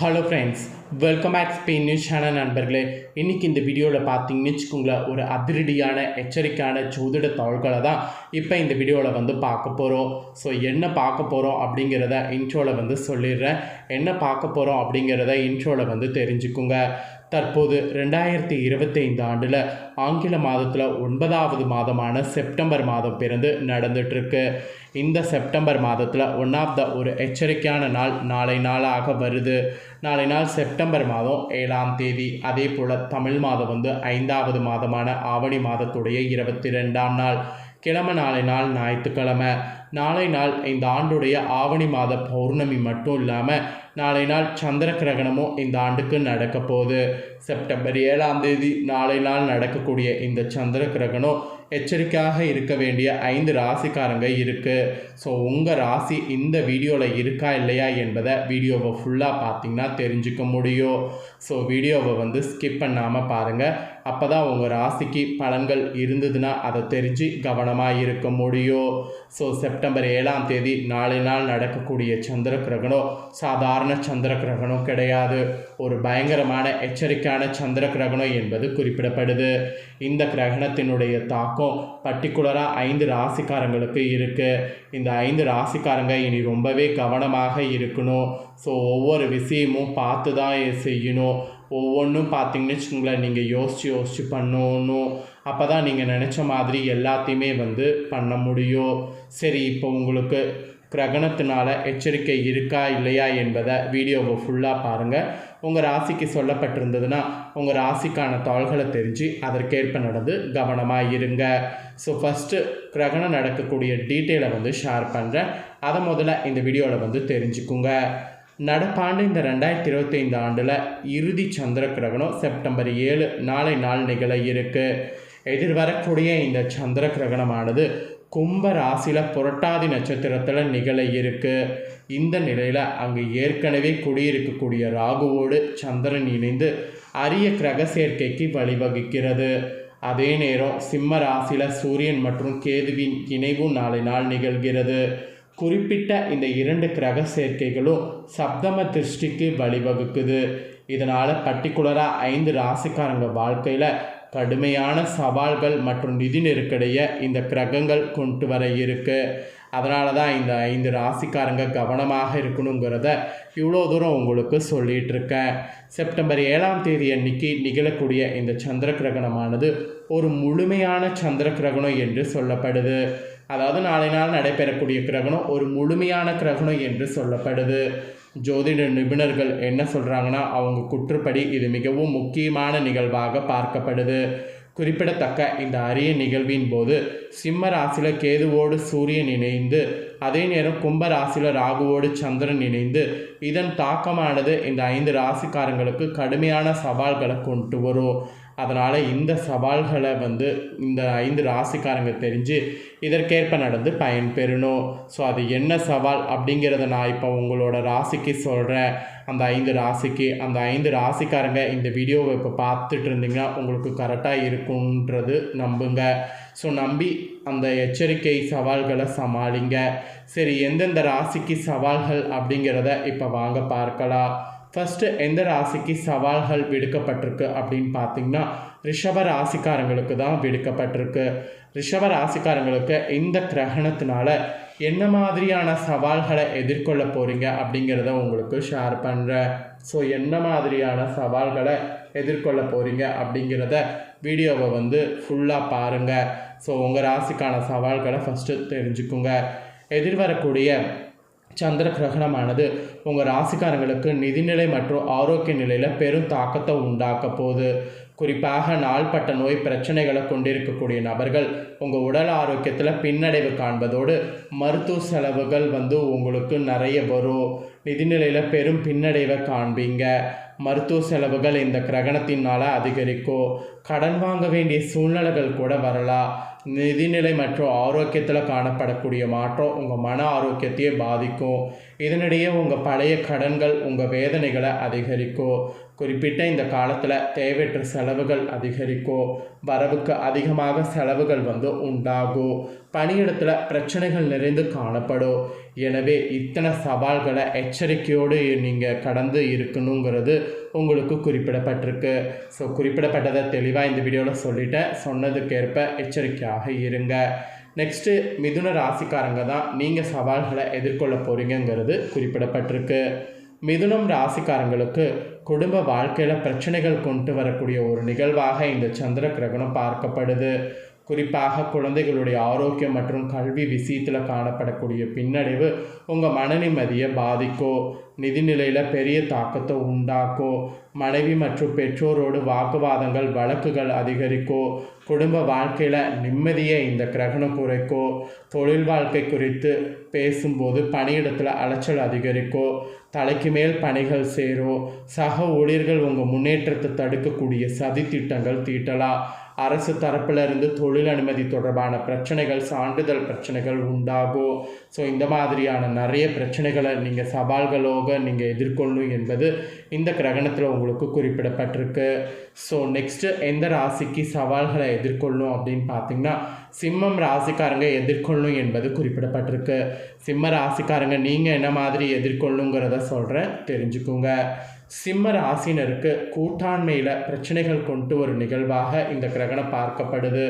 Hello friends welcome back Spain news channel நண்பர்களே. இன்றைக்கி இந்த வீடியோவில் பார்த்தீங்கன்னு வச்சுக்கோங்களேன் ஒரு அதிரடியான எச்சரிக்கையான சூதிட தகவல்களை தான் இப்போ இந்த வீடியோவில் வந்து பார்க்க போகிறோம் ஸோ என்ன பார்க்க போகிறோம் அப்படிங்கிறத இன்ட்ரோவில் வந்து சொல்லிடுறேன். என்ன பார்க்க போகிறோம் அப்படிங்கிறத இன்ட்ரோவில் வந்து தெரிஞ்சுக்குங்க. தற்போது ரெண்டாயிரத்தி இருபத்தைந்து ஆண்டில் ஆங்கில மாதத்தில் ஒன்பதாவது மாதமான செப்டம்பர் மாதம் பிறந்து நடந்துட்டுருக்கு. இந்த செப்டம்பர் மாதத்தில் ஒன் ஆஃப் த ஒரு எச்சரிக்கையான நாள் நாளை நாளாக வருது. நாளை நாள் செப்டம்பர் மாதம் ஏழாம் தேதி. அதே போல் தமிழ் மாதம் வந்து ஐந்தாவது மாதமான ஆவணி மாதத்துடைய இருபத்தி ரெண்டாம் நாள். கிழமை நாளை நாள் ஞாயிற்றுக்கிழமை. நாளை நாள் இந்த ஆண்டுடைய ஆவணி மாத பௌர்ணமி மட்டும் இல்லாமல் நாளை நாள் சந்திர கிரகணமும் இந்த ஆண்டுக்கு நடக்க போகுது. செப்டம்பர் ஏழாம் தேதி நாளை நாள் நடக்கக்கூடிய இந்த சந்திர கிரகணம் எச்சரிக்கையாக இருக்க வேண்டிய ஐந்து ராசிக்காரங்க இருக்குது ஸோ உங்கள் ராசி இந்த வீடியோவில் இருக்கா இல்லையா என்பதை வீடியோவை ஃபுல்லாக பார்த்தீங்கன்னா தெரிஞ்சுக்க முடியும். ஸோ வீடியோவை வந்து ஸ்கிப் பண்ணாமல் பாருங்கள் அப்போ தான் உங்கள் ராசிக்கு பலன்கள் இருந்ததுன்னா அதை தெரிஞ்சு கவனமாக இருக்க முடியும். ஸோ செப்டம்பர் ஏழாம் தேதி நாளை நாள் நடக்கக்கூடிய சந்திர கிரகணம் சாதாரண சந்திர கிரகணம் கிடையாது. ஒரு பயங்கரமான எச்சரிக்கையான சந்திர கிரகணம் என்பது குறிப்பிடப்படுது. இந்த கிரகணத்தினுடைய தாக்கம் பர்டிகுலராக ஐந்து ராசிக்காரங்களுக்கு இருக்குது இந்த ஐந்து ராசிக்காரங்க இனி ரொம்பவே கவனமாக இருக்கணும். ஸோ ஒவ்வொரு விஷயமும் பார்த்து தான் செய்யணும். ஒவ்வொன்றும் பார்த்தீங்கன்னு வச்சுக்கோங்களேன். நீங்கள் யோசித்து யோசித்து பண்ணணும். அப்போ தான் நீங்கள் நினச்ச மாதிரி எல்லாத்தையுமே வந்து பண்ண முடியும். சரி இப்போ உங்களுக்கு கிரகணத்தினால எச்சரிக்கை இருக்கா இல்லையா என்பதை வீடியோவை ஃபுல்லாக பாருங்கள் உங்கள் ராசிக்கு சொல்லப்பட்டிருந்ததுன்னா உங்கள் ராசிக்கான தாள்களை தெரிஞ்சு அதற்கேற்ப நடந்து கவனமாக இருங்க. ஸோ ஃபஸ்ட்டு கிரகணம் நடக்கக்கூடிய டீட்டெயிலை வந்து ஷேர் பண்ணுறேன் அதை முதல்ல இந்த வீடியோவில் வந்து தெரிஞ்சுக்குங்க. நடப்பாண்டு இந்த ரெண்டாயிரத்தி இருபத்தி ஐந்து ஆண்டில் இறுதி சந்திர கிரகணம் செப்டம்பர் ஏழு நாளை நாள் நிகழ இருக்குது எதிர்வரக்கூடிய இந்த சந்திர கிரகணமானது கும்ப ராசியில் புரட்டாதி நட்சத்திரத்தில் நிகழ இருக்கு. இந்த நிலையில் அங்கு ஏற்கனவே குடியிருக்கக்கூடிய ராகுவோடு சந்திரன் இணைந்து அரிய கிரக சேர்க்கைக்கு வழிவகுக்கிறது. அதே நேரம் சிம்ம ராசியில் சூரியன் மற்றும் கேதுவின் இணைவும் நாளை நாள் நிகழ்கிறது. குறிப்பிட்ட இந்த இரண்டு கிரக சேர்க்கைகளும் சப்தம திருஷ்டிக்கு வழிவகுக்குது. இதனால் பர்டிகுலராக ஐந்து ராசிக்காரங்க வாழ்க்கையில் கடுமையான சவால்கள் மற்றும் நிதி நெருக்கடியை இந்த கிரகங்கள் கொண்டு வர இருக்குது அதனால தான் இந்த ஐந்து ராசிக்காரங்க கவனமாக இருக்கணுங்கிறத இவ்வளோ தூரம் உங்களுக்கு சொல்லிகிட்டு இருக்கேன் செப்டம்பர் ஏழாம் தேதி அன்னைக்கு நிகழக்கூடிய இந்த சந்திர கிரகணமானது ஒரு முழுமையான சந்திர கிரகணம் என்று சொல்லப்படுது. அதாவது நாளை நாள் நடைபெறக்கூடிய கிரகணம் ஒரு முழுமையான கிரகணம் என்று சொல்லப்படுது. ஜோதிட நிபுணர்கள் என்ன சொல்கிறாங்கன்னா அவங்க குற்றுப்படி இது மிகவும் முக்கியமான நிகழ்வாக பார்க்கப்படுது. குறிப்பிடத்தக்க இந்த அரிய நிகழ்வின் போது சிம்ம ராசியில் கேதுவோடு சூரியன் இணைந்து அதே நேரம் கும்ப ராசியில் ராகுவோடு சந்திரன் இணைந்து இதன் தாக்கமானது இந்த ஐந்து ராசிக்காரங்களுக்கு கடுமையான சவால்களை கொண்டு வரும். அதனால் இந்த சவால்களை வந்து இந்த ஐந்து ராசிக்காரங்க தெரிஞ்சு இதற்கேற்ப நடந்து பயன் பெறணும் ஸோ அது என்ன சவால் அப்படிங்கிறத நான் இப்போ உங்களோட ராசிக்கு சொல்கிறேன் அந்த ஐந்து ராசிக்கு அந்த ஐந்து ராசிக்காரங்க இந்த வீடியோவை இப்போ பார்த்துட்டு இருந்தீங்கன்னா உங்களுக்கு கரெக்டாக இருக்குன்றது நம்புங்க. ஸோ நம்பி அந்த எச்சரிக்கை சவால்களை சமாளிங்க. சரி எந்தெந்த ராசிக்கு சவால்கள் அப்படிங்கிறத இப்போ வாங்க பார்க்கலாம். ஃபஸ்ட்டு எந்த ராசிக்கு சவால்கள் விடுக்கப்பட்டிருக்கு அப்படின்னு பார்த்தீங்கன்னா ரிஷப ராசிக்காரங்களுக்கு தான் விடுக்கப்பட்டிருக்கு. ரிஷப ராசிக்காரங்களுக்கு இந்த கிரகணத்தினால என்ன மாதிரியான சவால்களை எதிர்கொள்ள போகிறீங்க அப்படிங்கிறத உங்களுக்கு ஷேர் பண்ணுறேன் ஸோ என்ன மாதிரியான சவால்களை எதிர்கொள்ள போகிறீங்க அப்படிங்கிறத வீடியோவை வந்து ஃபுல்லாக பாருங்கள் ஸோ உங்கள் ராசிக்கான சவால்களை ஃபஸ்ட்டு தெரிஞ்சுக்குங்க. எதிர்வரக்கூடிய சந்திர கிரகணமானது உங்கள் ராசிக்காரங்களுக்கு நிதிநிலை மற்றும் ஆரோக்கிய நிலையில் பெரும் தாக்கத்தை உண்டாக்க போகுது. குறிப்பாக நாள்பட்ட நோய் பிரச்சனைகளை கொண்டிருக்கக்கூடிய நபர்கள் உங்கள் உடல் ஆரோக்கியத்தில் பின்னடைவு காண்பதோடு மருத்துவ செலவுகள் வந்து உங்களுக்கு நிறைய வரும். நிதிநிலையில் பெரும் பின்னடைவை காண்பீங்க. மருத்துவ செலவுகள் இந்த கிரகணத்தினால் அதிகரிக்கும். கடன் வாங்க வேண்டிய சூழ்நிலைகள் கூட வரலாம் நிதிநிலை மற்றும் ஆரோக்கியத்தில் காணப்படக்கூடிய மாற்றம் உங்கள் மன ஆரோக்கியத்தையே பாதிக்கும். இதனிடையே உங்கள் பழைய கடன்கள் உங்கள் வேதனைகளை அதிகரிக்கும். குறிப்பிட்ட இந்த காலத்தில் தேவையற்ற செலவுகள் அதிகரிக்கும். வரவுக்கு அதிகமாக செலவுகள் வந்து உண்டாகும். பணியிடத்தில் பிரச்சனைகள் நிறைந்து காணப்படும். எனவே இத்தனை சவால்களை எச்சரிக்கையோடு நீங்கள் கடந்து இருக்கணுங்கிறது உங்களுக்கு குறிப்பிடப்பட்டிருக்கு. ஸோ குறிப்பிடப்பட்டதை தெளிவாக இந்த வீடியோவில் சொல்லிட்டேன். சொன்னதுக்கேற்ப எச்சரிக்கையாக இருங்க. நெக்ஸ்ட்டு மிதுன ராசிக்காரங்க தான் நீங்கள் சவால்களை எதிர்கொள்ள போகிறீங்கங்கிறது குறிப்பிடப்பட்டிருக்கு. மிதுனம் ராசிக்காரங்களுக்கு குடும்ப வாழ்க்கையில் பிரச்சனைகள் கொண்டு வரக்கூடிய ஒரு நிகழ்வாக இந்த சந்திர கிரகணம் பார்க்கப்படுது. குறிப்பாக குழந்தைகளுடைய ஆரோக்கியம் மற்றும் கல்வி விஷயத்தில் காணப்படக்கூடிய பின்னடைவு உங்கள் மனநிம்மதியை பாதிக்கோ நிதிநிலையில் பெரிய தாக்கத்தை உண்டாக்கோ மனைவி மற்றும் பெற்றோரோடு வாக்குவாதங்கள் வழக்குகள் அதிகரிக்கோ குடும்ப வாழ்க்கையில் நிம்மதியை இந்த கிரகணம் குறைக்கோ தொழில் வாழ்க்கை குறித்து பேசும்போது பணியிடத்தில் அலைச்சல் அதிகரிக்கோ தலைக்கு மேல் பணிகள் சேரும் சக ஊழியர்கள் உங்கள் முன்னேற்றத்தை தடுக்கக்கூடிய சதி திட்டங்கள் தீட்டலாம் அரசு தரப்பிலிருந்து தொழில் அனுமதி தொடர்பான பிரச்சனைகள் சான்றிதழ் பிரச்சனைகள் உண்டாகும் ஸோ இந்த மாதிரியான நிறைய பிரச்சனைகளை நீங்கள் சவால்களோக நீங்கள் எதிர்கொள்ளும் என்பது இந்த கிரகணத்தில் உங்களுக்கு குறிப்பிடப்பட்டிருக்கு. ஸோ நெக்ஸ்ட்டு எந்த ராசிக்கு சவால்களை எதிர்கொள்ளும் அப்படின்னு பார்த்தீங்கன்னா சிம்மம் ராசிக்காரங்க எதிர்கொள்ளும் என்பது குறிப்பிடப்பட்டிருக்கு. சிம்ம ராசிக்காரங்க நீங்கள் என்ன மாதிரி எதிர்கொள்ளுங்கிறத சொல்கிறேன் தெரிஞ்சுக்கோங்க. சிம்ம ராசினருக்கு கூட்டாண்மையில் பிரச்சனைகள் கொண்டு ஒரு நிகழ்வாக இந்த கிரகணம் பார்க்கப்படுது.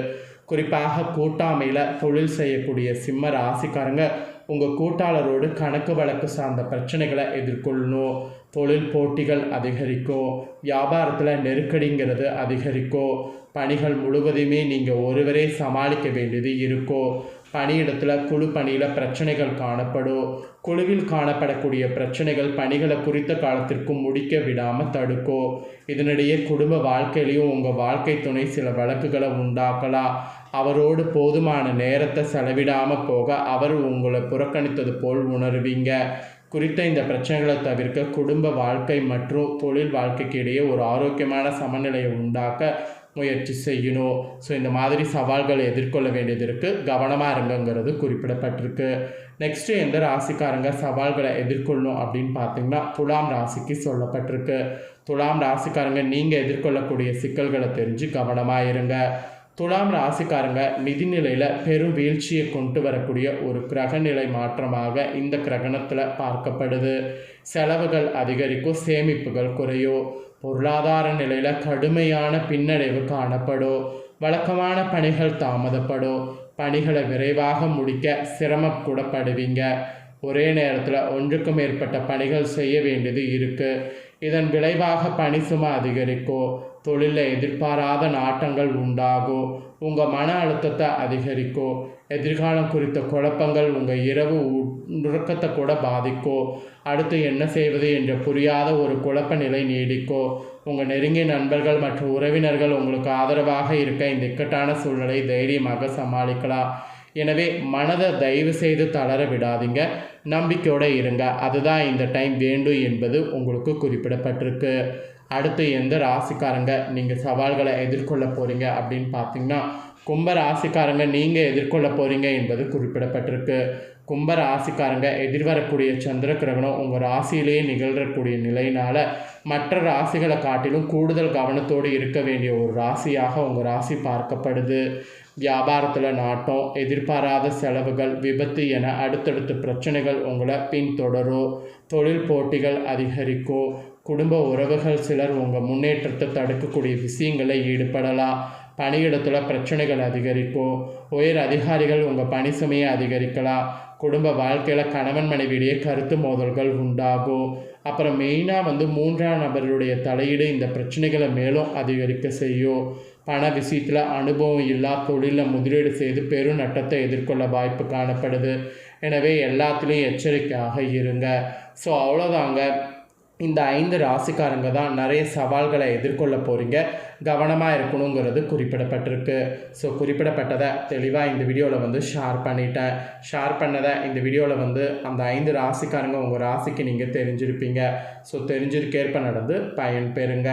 குறிப்பாக கூட்டாமையில் தொழில் செய்யக்கூடிய சிம்ம ராசிக்காரங்க உங்கள் கூட்டாளரோடு கணக்கு வழக்கு சார்ந்த பிரச்சனைகளை எதிர்கொள்ளணும். தொழில் போட்டிகள் அதிகரிக்கும். வியாபாரத்தில் நெருக்கடிங்கிறது அதிகரிக்கும். பணிகள் முழுவதுமே நீங்கள் ஒருவரே சமாளிக்க வேண்டியது இருக்கும். பணியிடத்தில் குழு பணியில் பிரச்சனைகள் காணப்படும். குழுவில் காணப்படக்கூடிய பிரச்சனைகள் பணிகளை குறித்த காலத்திற்கும் முடிக்க விடாமல் தடுக்கும். இதனிடையே குடும்ப வாழ்க்கையிலையும் உங்கள் வாழ்க்கை துணை சில வழக்குகளை உண்டாக்கலாம். அவரோடு போதுமான நேரத்தை செலவிடாமல் போக அவர் உங்களை புறக்கணித்தது போல் உணர்வீங்க. குறித்த இந்த பிரச்சனைகளை தவிர்க்க குடும்ப வாழ்க்கை மற்றும் தொழில் வாழ்க்கைக்கு இடையே ஒரு ஆரோக்கியமான சமநிலையை உண்டாக்க முயற்சி செய்யணும். ஸோ இந்த மாதிரி சவால்களை எதிர்கொள்ள வேண்டியது இருக்குது கவனமாக இருங்கங்கிறது குறிப்பிடப்பட்டிருக்கு. நெக்ஸ்ட்டு எந்த ராசிக்காரங்க சவால்களை எதிர்கொள்ளணும் அப்படின்னு பார்த்தீங்கன்னா துலாம் ராசிக்கு சொல்லப்பட்டிருக்கு. துலாம் ராசிக்காரங்க நீங்கள் எதிர்கொள்ளக்கூடிய சிக்கல்களை தெரிஞ்சு கவனமாக இருங்க. துலாம் ராசிக்காரங்க நிதிநிலையில் பெரும் வீழ்ச்சியை கொண்டு வரக்கூடிய ஒரு கிரகநிலை மாற்றமாக இந்த கிரகணத்தில் பார்க்கப்படுது. செலவுகள் அதிகரிக்கும் சேமிப்புகள் குறையும். பொருளாதார நிலையில் கடுமையான பின்னடைவு காணப்படும். வழக்கமான பணிகள் தாமதப்படும். பணிகளை விரைவாக முடிக்க சிரமப்படப்படுவீங்க. ஒரே நேரத்தில் ஒன்றுக்கும் மேற்பட்ட பணிகள் செய்ய வேண்டியது இருக்குது இதன் விளைவாக பணி சுமை அதிகரிக்கும். தொழிலில் எதிர்பாராத நாட்டங்கள் உண்டாகும். உங்கள் மன அழுத்தத்தை அதிகரிக்கும். எதிர்காலம் குறித்த குழப்பங்கள் உங்கள் இரவு உறக்கத்தை கூட பாதிக்கோ. அடுத்து என்ன செய்வது என்று புரியாத ஒரு குழப்ப நிலை நீடிக்கோ. உங்கள் நெருங்கிய நண்பர்கள் மற்றும் உறவினர்கள் உங்களுக்கு ஆதரவாக இருக்க இந்த இக்கட்டான சூழ்நிலை தைரியமாக சமாளிக்கலாம். எனவே மனதை தயவு செய்து தளர விடாதீங்க. நம்பிக்கையோடு இருங்க. அதுதான் இந்த டைம் வேண்டும் என்பது உங்களுக்கு குறிப்பிடப்பட்டிருக்கு. அடுத்து எந்த ராசிக்காரங்க நீங்கள் சவால்களை எதிர்கொள்ள போகிறீங்க அப்படின்னு பார்த்தீங்கன்னா கும்ப ராசிக்காரங்க நீங்கள் எதிர்கொள்ள போகிறீங்க என்பது குறிப்பிடப்பட்டிருக்கு. கும்ப ராசிக்காரங்க எதிர்வரக்கூடிய சந்திர கிரகணம் உங்கள் ராசியிலேயே நிகழ்றக்கூடிய நிலையினால் மற்ற ராசிகளை காட்டிலும் கூடுதல் கவனத்தோடு இருக்க வேண்டிய ஒரு ராசியாக உங்கள் ராசி பார்க்கப்படுது. வியாபாரத்தில் நாட்டம் எதிர்பாராத செலவுகள் விபத்து என அடுத்தடுத்த பிரச்சனைகள் உங்களை பின்தொடரும். தொழில் போட்டிகள் அதிகரிக்கும். குடும்ப உறவுகள் சிலர் உங்கள் முன்னேற்றத்தை தடுக்கக்கூடிய விஷயங்களை ஈடுபடலாம். பணியிடத்தில் பிரச்சனைகள் அதிகரிக்கும் உயர் அதிகாரிகள் உங்கள் பணி சுமையை அதிகரிக்கலாம் குடும்ப வாழ்க்கையில் கணவன் மனைவியிடையே கருத்து மோதல்கள் உண்டாகும் அப்புறம் மெயினாக வந்து மூன்றாம் நபருடைய தலையீடு இந்த பிரச்சனைகளை மேலும் அதிகரிக்க செய்யும் பண விஷயத்தில் அனுபவம் இல்லா தொழிலில் முதலீடு செய்து பெரும் நட்டத்தை எதிர்கொள்ள வாய்ப்பு காணப்படுது. எனவே எல்லாத்துலேயும் எச்சரிக்கையாக இருங்க. ஸோ அவ்வளோதாங்க இந்த ஐந்து ராசிக்காரங்க தான் நிறைய சவால்களை எதிர்கொள்ள போகிறீங்க கவனமாக இருக்கணுங்கிறது குறிப்பிடப்பட்டிருக்கு. ஸோ குறிப்பிடப்பட்டதை தெளிவாக இந்த வீடியோவில் வந்து ஷேர் பண்ணிட்டேன். ஷேர் பண்ணதை இந்த வீடியோவில் வந்து அந்த ஐந்து ராசிக்காரங்க உங்கள் ராசிக்கு நீங்கள் தெரிஞ்சிருப்பீங்க. ஸோ தெரிஞ்சிருக்கேற்ப நடந்து பயன் பெறுங்க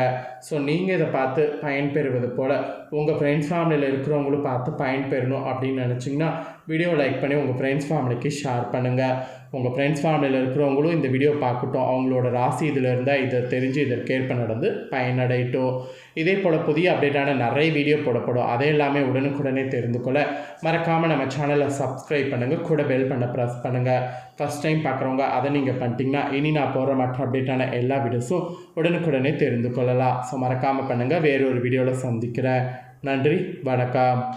ஸோ நீங்கள் இதை பார்த்து பயன் பெறுவது போல் உங்கள் ஃப்ரெண்ட்ஸ் ஃபேமிலியில் இருக்கிறவங்களும் பார்த்து பயன் பெறணும் அப்படின்னு நினச்சிங்கன்னா வீடியோ லைக் பண்ணி உங்கள் ஃப்ரெண்ட்ஸ் ஃபேமிலிக்கு ஷேர் பண்ணுங்கள் உங்கள் ஃப்ரெண்ட்ஸ் ஃபேமிலியில் இருக்கிறவங்களும் இந்த வீடியோ பார்க்கட்டும். அவங்களோட ராசி இதில் இருந்தால் இதை தெரிஞ்சு இதற்கேற்ப நடந்து பயனடையட்டும். இதே போல் புதிய அப்டேட்டான நிறைய வீடியோ போடப்படும். அதை எல்லாமே உடனுக்குடனே தெரிந்து கொள்ள மறக்காமல் நம்ம சேனலை சப்ஸ்கிரைப் பண்ணுங்கள் கூட பெல் பண்ண ப்ரெஸ் பண்ணுங்கள் ஃபஸ்ட் டைம் பார்க்குறவங்க அதை நீங்கள் பண்ணிட்டீங்கன்னா இனி நான் போகிற மற்ற அப்டேட்டான எல்லா வீடியோஸும் உடனுக்குடனே தெரிந்து கொள்ளலாம். ஸோ மறக்காமல் பண்ணுங்கள் வேறொரு வீடியோவில் சந்திக்கிறேன். நன்றி வணக்கம்.